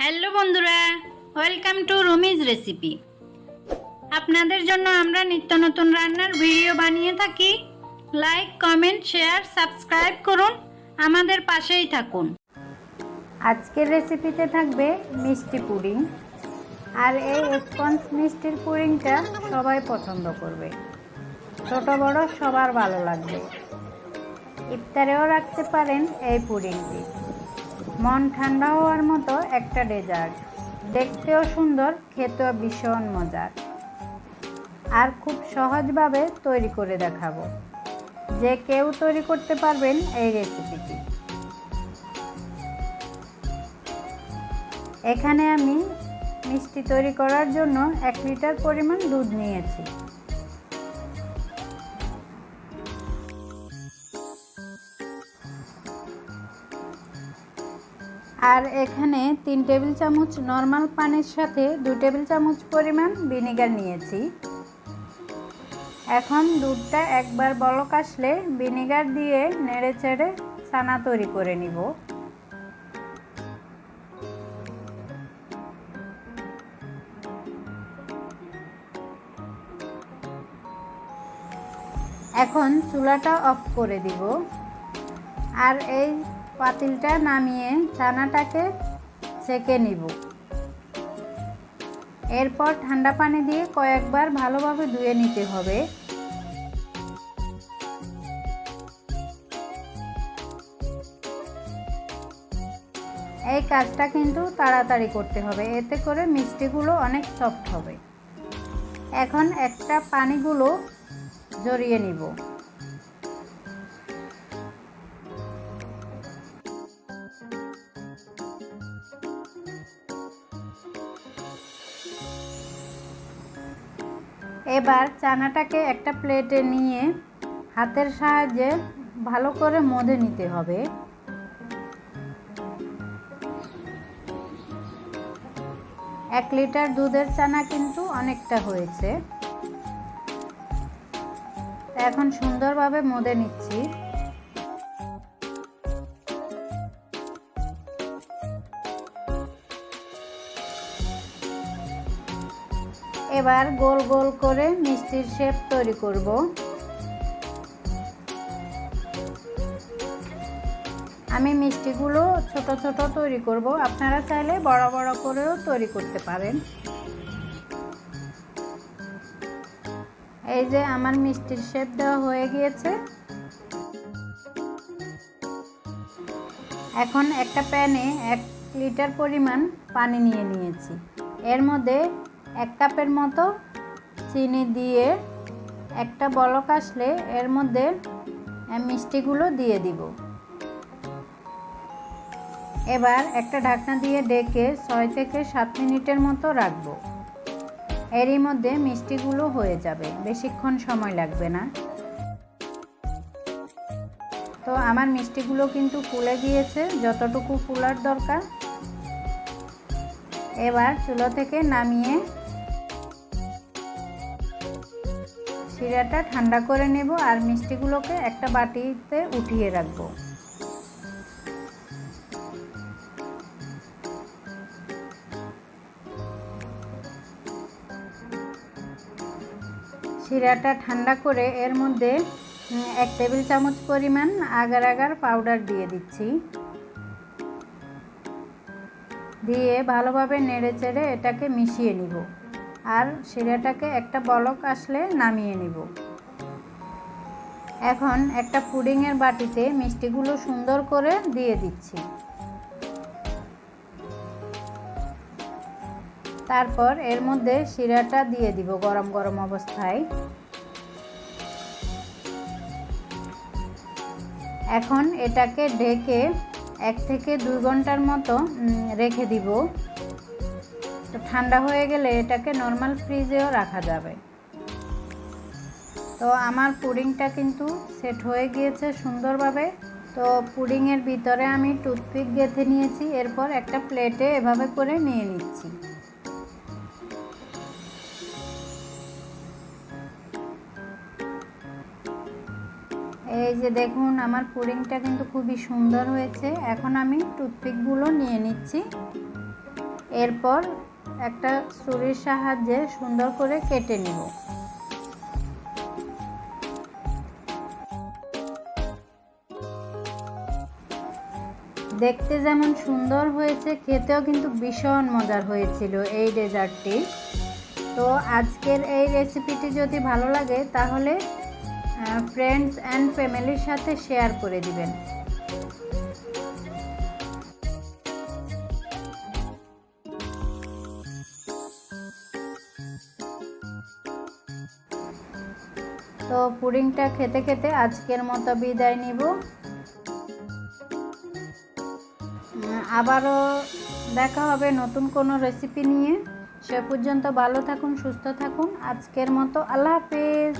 Hello বন্ধুরা welcome to Rumi's recipe আপনাদের জন্য আমরা নিত্য নতুন রান্নার ভিডিও বানিয়ে থাকি। লাইক কমেন্ট শেয়ার সাবস্ক্রাইব করুন। আমাদের পাশেই থাকুন। আজকের রেসিপিতে থাকবে মিষ্টি পুডিং। আর এই স্পঞ্জ মিষ্টির পুডিংটা সবাই পছন্দ করবে। ছোট, বড়, সবার ভালো লাগবে। ইফতারেও রাখতে পারেন এই পুডিংটি। মন ঠান্ডা হওয়ার মতো একটা ডেজার্ট। দেখতেও সুন্দর, খেতেও ভীষণ মজার। আর খুব সহজভাবে তৈরি করে দেখাবো। যে কেউ তৈরি করতে পারবেন এই রেসিপিটি। এখানে আমি মিষ্টি তৈরি করার জন্য এক লিটার পরিমাণ দুধ নিয়েছি। আর এখানে তিন টেবিল চামচ নর্মাল পানির সাথে দু টেবিল চামচ পরিমাণ ভিনেগার নিয়েছি। এখন দুধটা একবার বলক আসলে ভিনেগার দিয়ে নেড়ে চেড়ে ছানা তৈরি করে নিব। এখন চুলাটা অফ করে দিব। আর এই পাতিলটা নামিয়ে ছানাটাকে সেকে নিব। এরপর ঠান্ডা পানি দিয়ে কয়েকবার ভালোভাবে ধুয়ে নিতে হবে। এই কাজটা কিন্তু তাড়াতাড়ি করতে হবে, এতে করে মিষ্টিগুলো অনেক সফট হবে। এখন একটা পানিগুলো জড়িয়ে নিব। এবার চানাটাকে একটা প্লেটে নিয়ে হাতের সাহায্যে ভালো করে মধে নিতে হবে। এক লিটার দুধের চানা কিন্তু অনেকটা হয়েছে। এখন সুন্দরভাবে মধে নিচ্ছি। এবার গোল গোল করে মিষ্টির শেপ তৈরি করব। আমি মিষ্টিগুলো ছোট ছোট তৈরি করব। আপনারা চাইলে বড় বড় করেও তৈরি করতে পারেন। এই যে আমার মিষ্টির শেপ দেওয়া হয়ে গিয়েছে। এখন একটা প্যানে এক লিটার পরিমাণ পানি নিয়ে নিয়েছি। এর মধ্যে এক কাপের মতো চিনি দিয়ে একটা বলক আসলে এর মধ্যে মিষ্টিগুলো দিয়ে দিব। এবার একটা ঢাকনা দিয়ে ডেকে ছয় থেকে সাত মিনিটের মতো রাখব। এরই মধ্যে মিষ্টিগুলো হয়ে যাবে, বেশিক্ষণ সময় লাগবে না। তো আমার মিষ্টিগুলো কিন্তু ফুলে গিয়েছে, যতটুকু ফুলার দরকার। এবার চুলো থেকে নামিয়ে শিরাটা ঠান্ডা করে নেব আর মিষ্টিগুলোকে একটা বাটিতে উঠিয়ে রাখব। শিরাটা ঠান্ডা করে এর মধ্যে এক টেবিল চামচ পরিমাণ আগার আগার পাউডার দিয়ে দিচ্ছি। দিয়ে ভালোভাবে নেড়ে চেড়ে এটাকে মিশিয়ে নিব। আর শিরাটাকে একটা বলক আসলে নামিয়ে নিব। এখন একটা পুডিংয়ের বাটিতে মিষ্টিগুলো সুন্দর করে দিয়ে দিচ্ছি। তারপর এর মধ্যে শিরাটা দিয়ে দিব গরম গরম অবস্থায়। এখন এটাকে ঢেকে এক থেকে দুই ঘণ্টার মতো রেখে দিব। তো ঠান্ডা হয়ে গেলে এটাকে নর্মাল ফ্রিজেও রাখা যাবে। তো আমার পুডিংটা কিন্তু সেট হয়ে গিয়েছে সুন্দরভাবে। তো পুডিংয়ের ভিতরে আমি টুথপিক গেঁথে নিয়েছি, এরপর একটা প্লেটে এভাবে করে নিয়ে নিচ্ছি। এই যে দেখুন, আমার পুডিংটা কিন্তু খুবই সুন্দর হয়েছে। এখন আমি টুথপিকগুলো নিয়ে নিচ্ছি। এরপর একটা ছুরির সাহায্যে সুন্দর করে কেটে নিব। দেখতে যেমন সুন্দর হয়েছে, খেতেও কিন্তু ভীষণ মজার হয়েছিল এই ডেজার্টটি। তো আজকের এই রেসিপিটি যদি ভালো লাগে, তাহলে ফ্রেন্ডস অ্যান্ড ফ্যামিলির সাথে শেয়ার করে দিবেন। তো পুডিংটা খেতে খেতে আজকের মতো বিদায় নিব। আবারও দেখা হবে নতুন কোনো রেসিপি নিয়ে। সে পর্যন্ত ভালো থাকুন, সুস্থ থাকুন। আজকের মতো আল্লাহ হাফিজ।